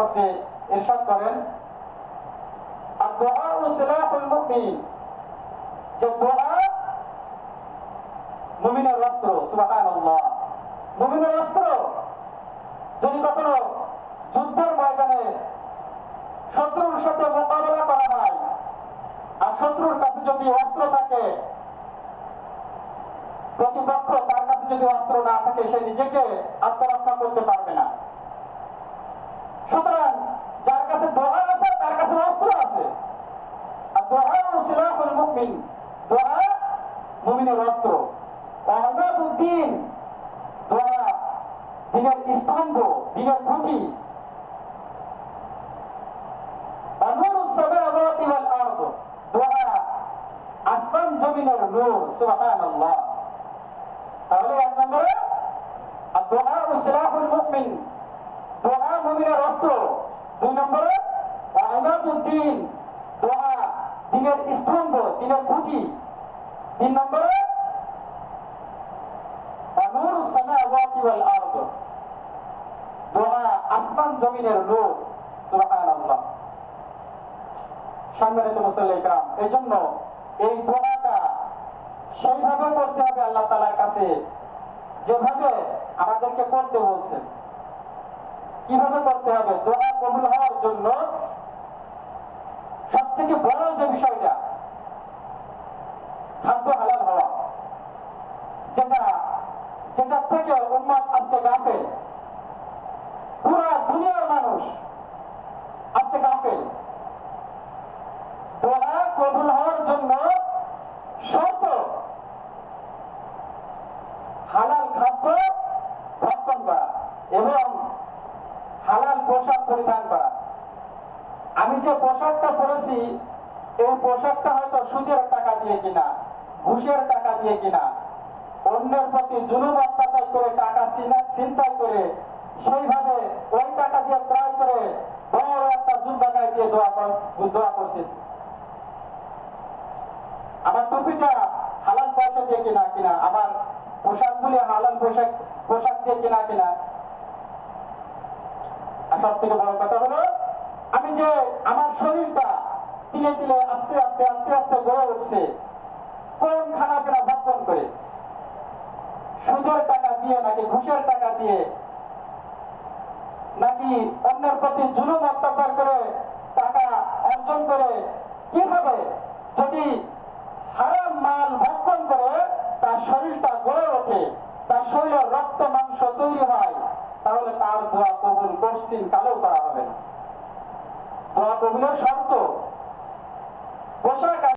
মধ্যে এরশাদ করেন। আর দোয়া ও সিলাহুল মুমিন যে দোয়া মুমিনের অস্ত্র, সুবহানাল্লাহ। মুমিনের অস্ত্র যদি কখনো যুদ্ধের ময়দানে শত্রুর সাথে মোকাবেলা করা হয়, আর শত্রুর কাছে যদি অস্ত্র থাকে, প্রতিপক্ষ তার কাছে যদি অস্ত্র না থাকে, সে নিজেকে আত্মরক্ষা করতে পারবে না সুতরাং যার কাছে দোহা আছে তার কাছে অস্ত্র আছে দোহা মুমিনের অস্ত্র। অহমদুদ্দিন দোহা দিনের এক নম্বরে দোহা ও সিলাহুল মুমিন দোহা মুমিনের অস্ত্র। দুই নম্বরে, আহমদুদ্দিন দিনের স্তম্ভ দিনের খুঁটি। তিন নম্বরে আসমান জমিনের সম্মানিত এই জন্য এই দোয়াটা সেইভাবে করতে হবে আল্লাহ তালার কাছে, যেভাবে আমাদেরকে করতে বলছেন। কীভাবে করতে হবে? দোয়া কবুল হওয়ার জন্য থেকে বড় যে বিষয়টা খাদ্য হালাল হওয়া যেটা যেটা থেকে উন্মাদ আজকে গাফেল পুরা দুনিয়ার মানুষ আজকে গাফেল দোয়া কবুল হওয়ার জন্য শর্ত হালাল খাদ্য ভক্ষণ করা এবং হালাল পোশাক পরিধান করা আমি যে পোশাকটা পরেছি, এই পোশাকটা হয়তো সুদের টাকা দিয়ে কিনা, ঘুষের টাকা দিয়ে কিনা, অন্যের প্রতি জুলুম অত্যাচার করে টাকা চিন্তাই করে, সেইভাবে ওই টাকা দিয়ে ক্রয় করে বড় একটা জুম্বা গায়ে দিয়ে দোয়া দোয়া করতেছি। আমার টুপিটা হালাল পয়সা দিয়ে কিনা কিনা, আমার পোশাকগুলি হালাল পোশাক পোশাক দিয়ে কিনা কিনা। আর সব থেকে বড় কথা হলো আমার শরীরটা তিলে তিলে আস্তে আস্তে আস্তে আস্তে গড়ে উঠছে। কোন খানা পিনা ভক্ষণ করে? সুদের টাকা দিয়ে নাকি ঘুষের টাকা দিয়ে? নাকি অন্যের প্রতি জুলুম অত্যাচার করে টাকা অর্জন করে? কীভাবে? যদি হারাম মাল ভক্ষণ করে, তার শরীরটা গড়ে ওঠে, তার শরীরের রক্ত মাংস তৈরি হয়, তাহলে তার দোয়া কবুল পশ্চিম কালেও করা হবে না। কতগুলো শর্ত পোশাক